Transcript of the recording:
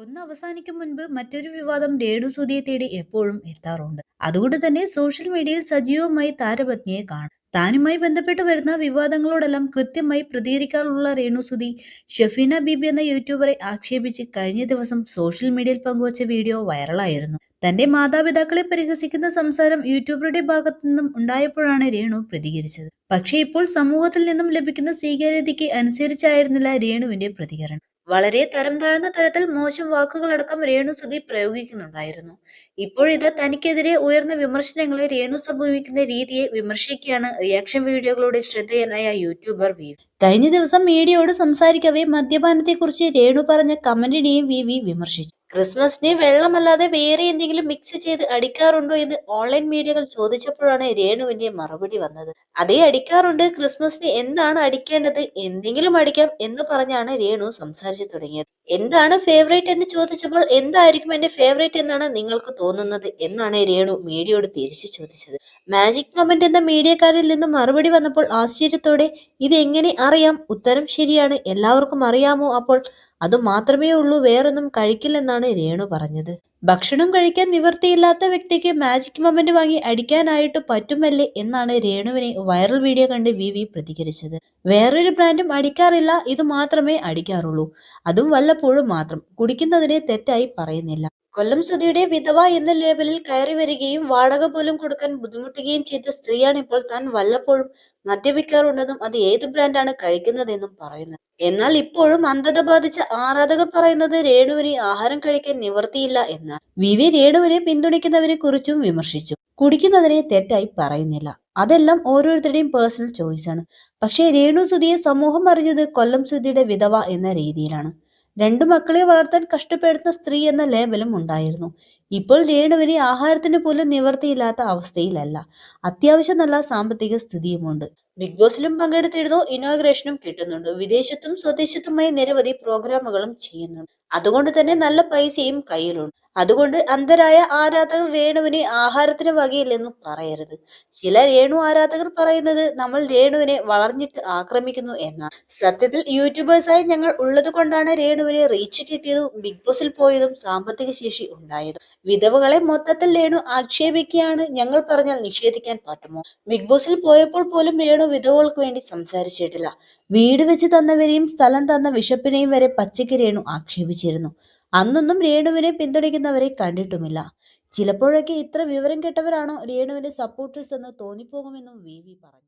ഒന്ന് അവസാനിക്കും മുൻപ് മറ്റൊരു വിവാദം രേണു സുധിയെ തേടി എപ്പോഴും എത്താറുണ്ട്. അതുകൊണ്ട് തന്നെ സോഷ്യൽ മീഡിയയിൽ സജീവമായി താരപത്നിയെ കാണാം. താനുമായി ബന്ധപ്പെട്ട് വരുന്ന വിവാദങ്ങളോടെല്ലാം കൃത്യമായി പ്രതികരിക്കാറുള്ള രേണുസുതി ഷഫീന ബീബി എന്ന യൂട്യൂബറെ ആക്ഷേപിച്ച് കഴിഞ്ഞ ദിവസം സോഷ്യൽ മീഡിയയിൽ പങ്കുവച്ച വീഡിയോ വൈറലായിരുന്നു. തന്റെ മാതാപിതാക്കളെ പരിഹസിക്കുന്ന സംസാരം യൂട്യൂബറുടെ ഭാഗത്തു നിന്നും ഉണ്ടായപ്പോഴാണ് രേണു പ്രതികരിച്ചത്. പക്ഷേ ഇപ്പോൾ സമൂഹത്തിൽ നിന്നും ലഭിക്കുന്ന സ്വീകാര്യതയ്ക്ക് അനുസരിച്ചായിരുന്നില്ല രേണുവിന്റെ പ്രതികരണം. വളരെ തരം താഴ്ന്ന തരത്തിൽ മോശം വാക്കുകളടക്കം രേണു സുധി പ്രയോഗിക്കുന്നുണ്ടായിരുന്നു. ഇപ്പോഴിത് തനിക്കെതിരെ ഉയർന്ന വിമർശനങ്ങളെ രേണു സംഭവിക്കുന്ന രീതിയെ വിമർശിക്കുകയാണ് റിയാക്ഷൻ വീഡിയോകളുടെ ശ്രദ്ധേയനായ യൂട്യൂബർ വി. കഴിഞ്ഞ ദിവസം മീഡിയയോട് സംസാരിക്കവേ മദ്യപാനത്തെക്കുറിച്ച് രേണു പറഞ്ഞ കമന്റിനെയും വി വി വിമർശിച്ചു. ക്രിസ്മസിനെ വെള്ളമല്ലാതെ വേറെ എന്തെങ്കിലും മിക്സ് ചെയ്ത് അടിക്കാറുണ്ടോ എന്ന് ഓൺലൈൻ മീഡിയകൾ ചോദിച്ചപ്പോഴാണ് രേണുവിന്റെ മറുപടി വന്നത്. അതേ അടിക്കാറുണ്ട്. ക്രിസ്മസിന് എന്താണ് അടിക്കേണ്ടത്? എന്തെങ്കിലും അടിക്കാം എന്ന് പറഞ്ഞാണ് രേണു സംസാരിച്ചു തുടങ്ങിയത്. എന്താണ് ഫേവറേറ്റ് എന്ന് ചോദിച്ചപ്പോൾ എന്തായിരിക്കും എന്റെ ഫേവറേറ്റ് എന്നാണ് നിങ്ങൾക്ക് തോന്നുന്നത് എന്നാണ് രേണു മീഡിയയോട് തിരിച്ചു ചോദിച്ചത്. മാജിക് മൊമെന്റ് എന്ന മീഡിയക്കാരിൽ നിന്ന് മറുപടി വന്നപ്പോൾ ആശ്ചര്യത്തോടെ ഇത് എങ്ങനെ അറിയാം? ഉത്തരം ശരിയാണ്. എല്ലാവർക്കും അറിയാമോ? അപ്പോൾ അത് മാത്രമേ ഉള്ളൂ വേറൊന്നും കഴിക്കില്ലെന്നാണ് രേണു പറഞ്ഞത്. ഭക്ഷണം കഴിക്കാൻ നിവൃത്തിയില്ലാത്ത വ്യക്തിക്ക് മാജിക് മൊമെന്റ് വാങ്ങി അടിക്കാനായിട്ട് പറ്റുമല്ലേ എന്നാണ് രേണുവിനെ വൈറൽ വീഡിയോ കണ്ട് വി വി പ്രതികരിച്ചത്. വേറൊരു ബ്രാൻഡും അടിക്കാറില്ല ഇത് മാത്രമേ അടിക്കാറുള്ളൂ. അതും വല്ലപ്പോഴും മാത്രം. കുടിക്കുന്നതിനെ തെറ്റായി പറയുന്നില്ല. കൊല്ലം സുധിയുടെ വിധവ എന്ന ലേബലിൽ കയറി വരികയും വാടക പോലും കൊടുക്കാൻ ബുദ്ധിമുട്ടുകയും ചെയ്ത സ്ത്രീയാണ് ഇപ്പോൾ താൻ വല്ലപ്പോഴും മദ്യപിക്കാറുണ്ടെന്നും അത് ഏത് ബ്രാൻഡാണ് കഴിക്കുന്നതെന്നും പറയുന്നത്. എന്നാൽ ഇപ്പോഴും അന്ധത ബാധിച്ച ആരാധകർ പറയുന്നത് രേണുവിനെ ആഹാരം കഴിക്കാൻ നിവൃത്തിയില്ല എന്നാണ്. വി വി രേണുവിനെ പിന്തുണയ്ക്കുന്നവരെ കുറിച്ചും വിമർശിച്ചു. കുടിക്കുന്നതിനെ തെറ്റായി പറയുന്നില്ല. അതെല്ലാം ഓരോരുത്തരുടെയും പേഴ്സണൽ ചോയ്സ് ആണ്. പക്ഷേ രേണു സുധിയെ സമൂഹം അറിഞ്ഞത് കൊല്ലം സുധിയുടെ വിധവ എന്ന രീതിയിലാണ്. രണ്ടു മക്കളെ വളർത്താൻ കഷ്ടപ്പെടുന്ന സ്ത്രീ എന്ന ലേബലും ഉണ്ടായിരുന്നു. ഇപ്പോൾ രേണുവിന് ആഹാരത്തിന് പോലും നിവർത്തിയില്ലാത്ത അവസ്ഥയിലല്ല. അത്യാവശ്യം നല്ല സാമ്പത്തിക സ്ഥിതിയുമുണ്ട്. ബിഗ് ബോസിലും പങ്കെടുത്തിരുന്നു ഇനോഗ്രേഷനും കിട്ടുന്നുണ്ട്. വിദേശത്തും സ്വദേശത്തുമായി നിരവധി പ്രോഗ്രാമുകളും ചെയ്യുന്നുണ്ട്. അതുകൊണ്ട് തന്നെ നല്ല പൈസയും കയ്യിലുണ്ട്. അതുകൊണ്ട് അന്ധരായ ആരാധകർ രേണുവിനെ ആഹാരത്തിന് വകയില്ലെന്നും പറയരുത്. ചില രേണു ആരാധകർ പറയുന്നത് നമ്മൾ രേണുവിനെ വളർന്നിട്ട് ആക്രമിക്കുന്നു എന്നാണ്. സത്യത്തിൽ യൂട്യൂബേഴ്സായി ഞങ്ങൾ ഉള്ളത് കൊണ്ടാണ് രേണുവിനെ റീച്ച് കിട്ടിയതും ബിഗ് ബോസിൽ പോയതും സാമ്പത്തിക ശേഷി ഉണ്ടായതും. വിധവകളെ മൊത്തത്തിൽ രേണു ആക്ഷേപിക്കുകയാണ് ഞങ്ങൾ പറഞ്ഞാൽ നിഷേധിക്കാൻ പറ്റുമോ? ബിഗ് ബോസിൽ പോയപ്പോൾ പോലും രേണു വിധവകൾക്ക് വേണ്ടി സംസാരിച്ചിട്ടില്ല. വീട് വെച്ച് തന്നവരെയും സ്ഥലം തന്ന വിശപ്പിനെയും വരെ പച്ചയ്ക്ക് രേണു ആക്ഷേപിച്ചിരുന്നു. അന്നൊന്നും രേണുവിനെ പിന്തുണയ്ക്കുന്നവരെ കണ്ടിട്ടുമില്ല. ചിലപ്പോഴൊക്കെ ഇത്ര വിവരം കേട്ടവരാണോ രേണുവിന്റെ സപ്പോർട്ടേഴ്സ് എന്ന് തോന്നിപ്പോകുമെന്നും വി വി പറഞ്ഞു.